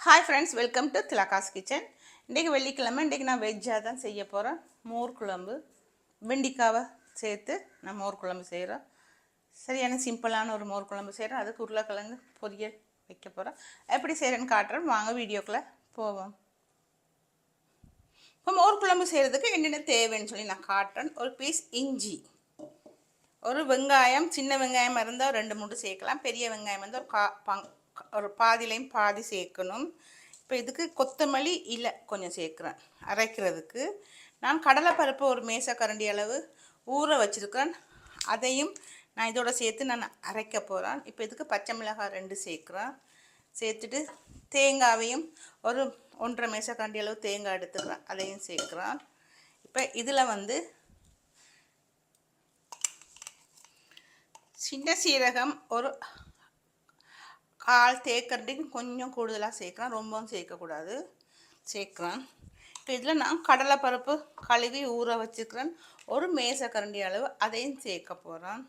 Hi friends welcome to Thilaga's kitchen இன்றைக்கி வெள்ளிக்கிழமை இன்றைக்கி நான் வெஜ்ஜாக தான் செய்ய போகிறேன் மோர் குழம்பு வெண்டிக்காவை சேர்த்து நான் மோர் குழம்பு செய்கிறோம் சரியான சிம்பிளான ஒரு மோர் குழம்பு செய்கிறேன் அதுக்கு உருளைக்கிழங்கு பொரியல் வைக்க போகிறோம் எப்படி செய்கிறேன்னு காட்டுறேன். வாங்க வீடியோக்குள்ளே போவோம். இப்போ மோர் குழம்பு செய்கிறதுக்கு என்னென்ன தேவைன்னு சொல்லி நான் காட்டுறேன். ஒரு பீஸ் இஞ்சி ஒரு வெங்காயம் சின்ன வெங்காயம் இருந்தால் ரெண்டு மூணு சேர்க்கலாம். பெரிய வெங்காயம் வந்து ஒரு கா பங் ஒரு பாதிலையும் பாதி சேர்க்கணும். இப்போ இதுக்கு கொத்தமல்லி இலை கொஞ்சம் சேர்க்குறேன் அரைக்கிறதுக்கு. நான் கடலைப்பருப்பு ஒரு மேசக்கரண்டி அளவு ஊற வச்சுருக்கேன் அதையும் நான் இதோட சேர்த்து நான் அரைக்க போகிறேன் இப்போ இதுக்கு பச்சை மிளகாய் ரெண்டு சேர்க்குறேன். சேர்த்துட்டு தேங்காவையும் ஒரு ஒன்றரை மேசக்கரண்டி அளவு தேங்காய் எடுத்துக்கிறேன். அதையும் சேர்க்குறேன். இப்போ இதில் வந்து சின்ன சீரகம் ஒரு ஆள் தேக்கரண்டிக்கு கொஞ்சம் கூடுதலாக சேர்க்குறேன் ரொம்பவும் சேர்க்கக்கூடாது. சேர்க்குறேன் இப்போ இதில் நான் கடலைப்பருப்பு கழுவி ஊற வச்சுக்கிறேன். ஒரு மேசக்கரண்டி அளவு அதையும் சேர்க்க போகிறேன்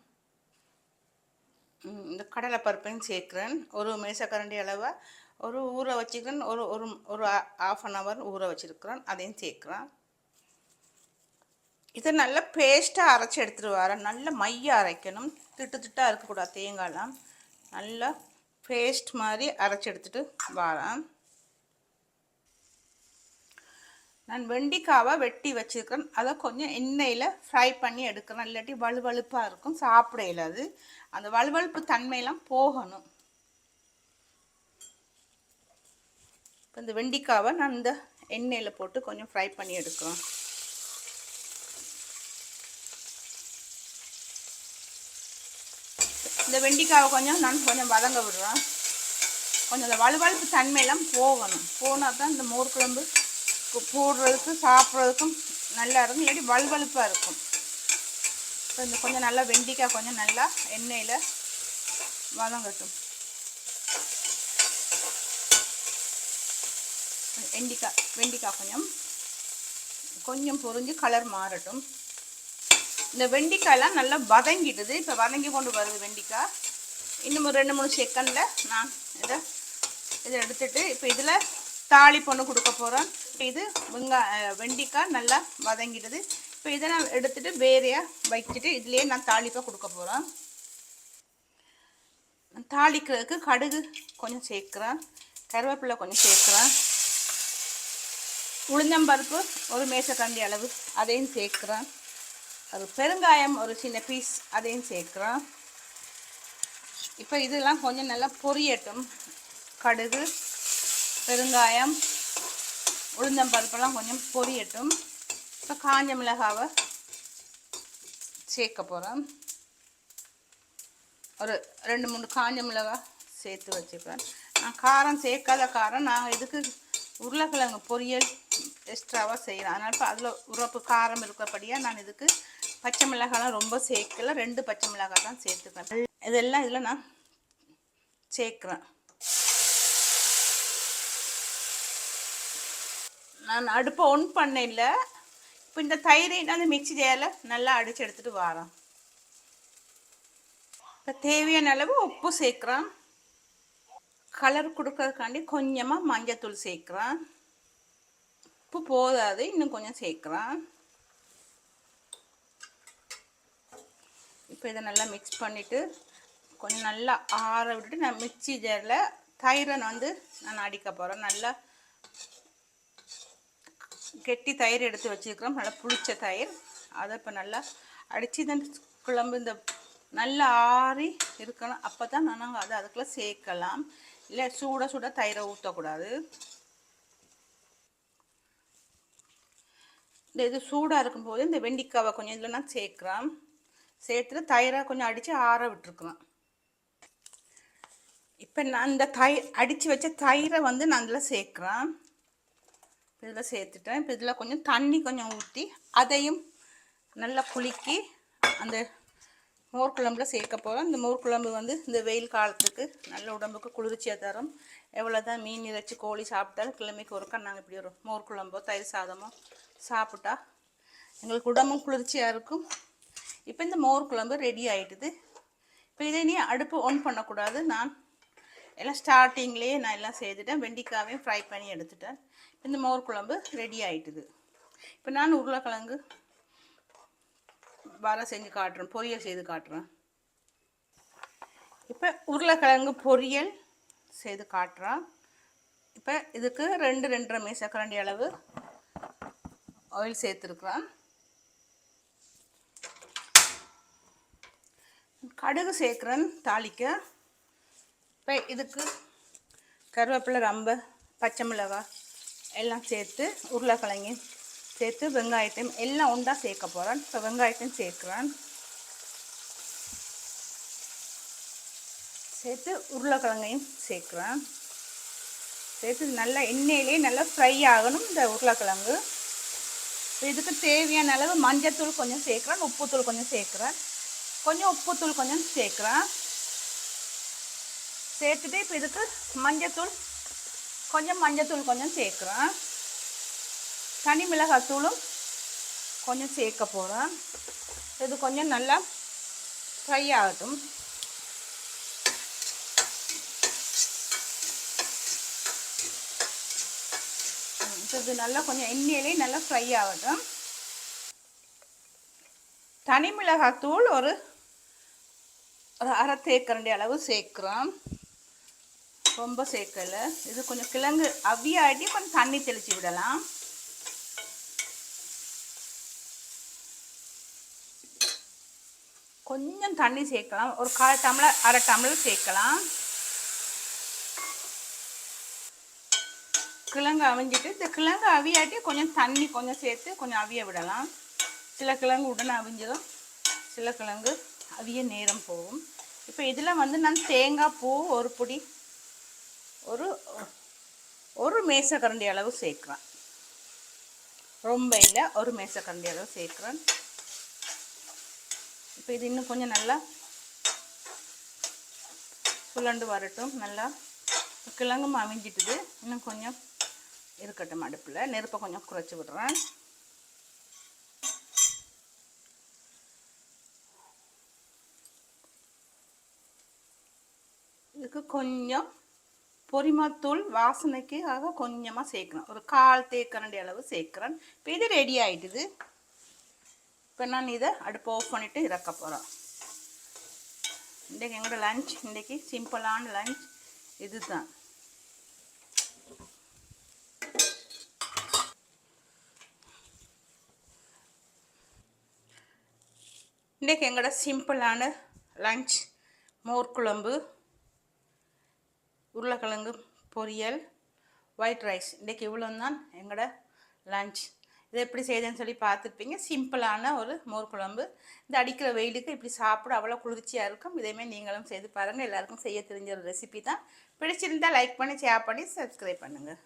இந்த கடலைப்பருப்பையும் சேர்க்குறேன். ஒரு மேசக்கரண்டி அளவை ஒரு ஊற வச்சுக்கிறேன். ஒரு ஒரு ஒரு ஆஃப் அன் ஹவர் ஊற வச்சுருக்கிறேன். அதையும் சேர்க்குறேன். இதை நல்லா பேஸ்ட்டாக அரைச்சி எடுத்துகிட்டு வரேன். நல்லா மைய அரைக்கணும். திட்டு திட்டாக இருக்கக்கூடாது. தேங்காய்லாம் நல்லா பேஸ்ட் மாதிரி அரைச்சி எடுத்துகிட்டு வரேன். நான் வெண்டிக்காவை வெட்டி வச்சுருக்கிறேன். அதை கொஞ்சம் எண்ணெயில் ஃப்ரை பண்ணி எடுக்கிறேன். இல்லாட்டி வலுவழுப்பாக இருக்கும். சாப்பிடையில் அது அந்த வலுவழுப்பு தன்மையெல்லாம் போகணும். இப்போ இந்த வெண்டிக்காவை நான் இந்த எண்ணெயில் போட்டு கொஞ்சம் ஃப்ரை பண்ணி எடுக்கிறேன். இந்த வெண்டிக்காவை கொஞ்சம் நான் கொஞ்சம் வதங்க விடுறேன். கொஞ்சம் இந்த வலுவழுப்பு தன்மையெல்லாம் போகணும். போனால் தான் இந்த மோர் குழம்பு சாப்பிட்றதுக்கும் நல்லா இருக்கும். இல்லாட்டி வலுவழுப்பாக இருக்கும். இப்போ இந்த கொஞ்சம் நல்லா வெண்டிக்காய் கொஞ்சம் நல்லா எண்ணெயில் வதங்கட்டும். வெண்டிக்காய் வெண்டிக்காய் கொஞ்சம் கொஞ்சம் பொறிஞ்சு கலர் மாறட்டும். இந்த வெண்டிக்காயெலாம் நல்லா வதங்கிடுது. இப்போ வதங்கி கொண்டு வருது வெண்டிக்காய். இன்னும் ஒரு ரெண்டு மூணு செகண்டில் நான் இதை இதை எடுத்துட்டு இப்போ இதில் தாளி பொண்ணு கொடுக்க போகிறேன் இது வெங்காய வெண்டிக்காய் நல்லா வதங்கிடுது. இப்போ இதை நான் எடுத்துகிட்டு வேறையாக வச்சுட்டு இதுலேயே நான் தாளிப்பாக கொடுக்க போகிறேன் தாளிக்கிறதுக்கு கடுகு கொஞ்சம் சேர்க்குறேன். கருவேப்பிலை கொஞ்சம் சேர்க்குறேன். உளுந்தம்பருப்பு ஒரு மேசக்கண்டி அளவு அதையும் சேர்க்குறேன். ஒரு பெருங்காயம் ஒரு சின்ன பீஸ் அதையும் சேர்க்குறோம் இப்போ இதெல்லாம் கொஞ்சம் நல்லா பொரியட்டும். கடுகு பெருங்காயம் உளுந்தம்பருப்பெல்லாம் கொஞ்சம் பொரியட்டும். இப்போ காஞ்ச மிளகாவை சேர்க்க போகிறோம் ஒரு ரெண்டு மூணு காஞ்ச மிளகாய் சேர்த்து வச்சுப்பேன். நான் காரம் சேர்க்காத காரம் நான் இதுக்கு உருளைக்கிழங்கு பொரியல் எக்ஸ்ட்ராவாக செய்கிறேன் அதனால் இப்போ அதில் உரப்பு காரம் இருக்கிறபடியாக நான் இதுக்கு பச்சை மிளகாலாம் ரொம்ப சேர்க்கல ரெண்டு பச்சை மிளகாய் தான் சேர்த்துக்கிறேன் இதெல்லாம் இதில் நான் சேர்க்குறேன் நான் அடுப்பை ஒன் பண்ணல இப்போ இந்த தயிரை அந்த மிக்சி ஜேரில் நல்லா அடித்து எடுத்துகிட்டு வரேன். இப்போ தேவையான அளவு உப்பு சேர்க்குறேன் கலர் கொடுக்கறதுக்காண்டி கொஞ்சமாக மஞ்சத்தூள் சேர்க்குறேன் உப்பு போதாது இன்னும் கொஞ்சம் சேர்க்கலாம். இப்போ இதை நல்லா மிக்ஸ் பண்ணிவிட்டு கொஞ்சம் நல்லா ஆற விட்டுட்டு நான் மிக்சி ஜாரில் தயிரை வந்து நான் அடிக்க போகிறேன் நல்லா கெட்டி தயிர் எடுத்து வச்சுருக்கிறோம். நல்லா புளிச்ச தயிர். அதை இப்போ நல்லா அடித்து இந்த குழம்பு இந்த நல்லா ஆறி இருக்கணும். அப்போ தான் நாங்கள் அதை அதுக்குள்ளே சேர்க்கலாம். இல்லை சூட சூட தயிரை ஊற்றக்கூடாது இந்த இது சூடாக இருக்கும்போது இந்த வெண்டிக்காவை கொஞ்சம் இதில் நான் சேர்க்குறேன் சேர்த்துட்டு தயிரை கொஞ்சம் அடித்து ஆற விட்டுருக்குறேன் இப்போ நான் இந்த தயிர் அடித்து வச்ச தயிரை வந்து நான் இதில் சேர்க்குறேன் இதில் சேர்த்துட்டேன். இப்போ இதில் கொஞ்சம் தண்ணி கொஞ்சம் ஊற்றி அதையும் நல்லா குலுக்கி அந்த மோர் குழம்புல சேர்க்க போகிறோம் இந்த மோர் குழம்பு வந்து இந்த வெயில் காலத்துக்கு நல்ல உடம்புக்கு குளிர்ச்சியாக தரும். எவ்வளோ தான் மீன் இறைச்சி கோழி சாப்பிட்டாலும் கிழமைக்கு ஒருக்கா நாங்கள் இப்படி ஒரு மோர் குழம்போ தயிர் சாதமோ சாப்பிட்டா எங்களுக்கு உடம்பும் குளிர்ச்சியாக இருக்கும். இப்போ இந்த மோர் குழம்பு ரெடி ஆகிட்டுது இப்போ இதை நீ அடுப்பு ஒன் பண்ணக்கூடாது. நான் எல்லாம் ஸ்டார்டிங்லேயே நான் எல்லாம் செய்துட்டேன். வெண்டிக்காவையும் ஃப்ரை பண்ணி எடுத்துட்டேன். இந்த மோர் குழம்பு ரெடி ஆகிட்டுது இப்போ நான் உருளைக்கிழங்கு வர செஞ்சு காட்டுறேன். பொரியல் செய்து காட்டுறேன். இப்போ உருளைக்கிழங்கு பொரியல் செய்து காட்டுறேன் இப்போ இதுக்கு ரெண்டு ரெண்டரை மீசக்கரண்டி அளவு ஆயில் சேர்த்துருக்குறேன். கடுகு சேர்க்குறேன் தாளிக்க. இப்போ இதுக்கு கருவேப்பிலை ரம்ப பச்சை மிளகாய் எல்லாம் சேர்த்து உருளைக்கிழங்கையும் சேர்த்து வெங்காயத்தையும் எல்லாம் ஒன்றா சேர்க்க போகிறேன் இப்போ வெங்காயத்தையும் சேர்க்குறேன். சேர்த்து உருளைக்கிழங்கையும் சேர்க்குறேன். சேர்த்து நல்லா எண்ணெயிலே நல்லா ஃப்ரை ஆகணும் இந்த உருளைக்கிழங்கு. இதுக்கு தேவையான அளவு மஞ்சத்தூள் கொஞ்சம் சேர்க்குறேன் உப்புத்தூள் கொஞ்சம் சேர்க்குறேன். கொஞ்சம் உப்புத்தூள் கொஞ்சம் சேர்க்குறேன். சேர்த்துட்டு இப்போ இதுக்கு மஞ்சத்தூள் கொஞ்சம் மஞ்சத்தூள் கொஞ்சம் சேர்க்குறேன். தனி மிளகாத்தூளும் கொஞ்சம் சேர்க்க போகிறேன் இது கொஞ்சம் நல்லா ஃப்ரை ஆகட்டும். இது நல்லா கொஞ்சம் எண்ணெயிலே நல்லா ஃப்ரை ஆகட்டும். தனி மிளகாத்தூள் ஒரு ஒரு அரை தேக்கரண்டி அளவு சேர்க்குறோம். ரொம்ப சேர்க்கலை. இது கொஞ்சம் கிழங்கு அவியாட்டி கொஞ்சம் தண்ணி தெளித்து விடலாம். கொஞ்சம் தண்ணி சேர்க்கலாம். ஒரு கால் டம்ளர் அரை டம்ளர் சேர்க்கலாம். கிழங்கு அவிஞ்சிட்டு இந்த கிழங்கு அவியாட்டி கொஞ்சம் தண்ணி கொஞ்சம் சேர்த்து கொஞ்சம் அவிய விடலாம். சில கிழங்கு உடனே அவிஞ்சிடும். சில கிழங்கு அவிய நேரம் போகும். இப்போ இதில் வந்து நான் தேங்காய் பூ ஒரு பொடி ஒரு ஒரு மேசக்கரண்டி அளவு சேர்க்குறேன். ரொம்ப இல்லை ஒரு மேசக்கரண்டி அளவு சேர்க்குறேன். இப்போ இது இன்னும் கொஞ்சம் நல்லா சுழண்டு வரட்டும். நல்லா கிழங்கும் அவிஞ்சிட்டுது. இன்னும் கொஞ்சம் இருக்கட்டும் அடுப்பில். நெருப்பை கொஞ்சம் குறைச்சி விடுறேன். இதுக்கு கொஞ்சம் பொரிமத்தூள் வாசனைக்காக கொஞ்சமாக சேர்க்கணும். ஒரு கால் தேக்கரண்டி அளவு சேர்க்குறேன். இப்போ இது ரெடி ஆகிட்டுது இப்போ நான் இதை அடுப்பு ஆஃப் பண்ணிவிட்டு இறக்க போகிறோம் இன்றைக்கி எங்களோட லஞ்ச் இன்றைக்கி சிம்பிளான லஞ்ச் இது தான் இன்றைக்கி எங்களோட சிம்பிளான லஞ்ச் மோர் குழம்பு உருளைக்கிழங்கு பொரியல் ஒயிட் ரைஸ் இன்றைக்கி இவ்வளோ தான் எங்களோட லஞ்ச் இதை எப்படி செய்யுதுன்னு சொல்லி பார்த்துருப்பீங்க. சிம்பிளான ஒரு மோர் குழம்பு. இந்த அடிக்கிற வெயிலுக்கு இப்படி சாப்பிட அவ்வளோ குளிர்ச்சியாக இருக்கும். இதேமாதிரி நீங்களும் செய்து பாருங்கள் எல்லாருக்கும் செய்ய தெரிஞ்ச ஒரு ரெசிபி தான். பிடிச்சிருந்தால் லைக் பண்ணி ஷேர் பண்ணி சப்ஸ்கிரைப் பண்ணுங்கள்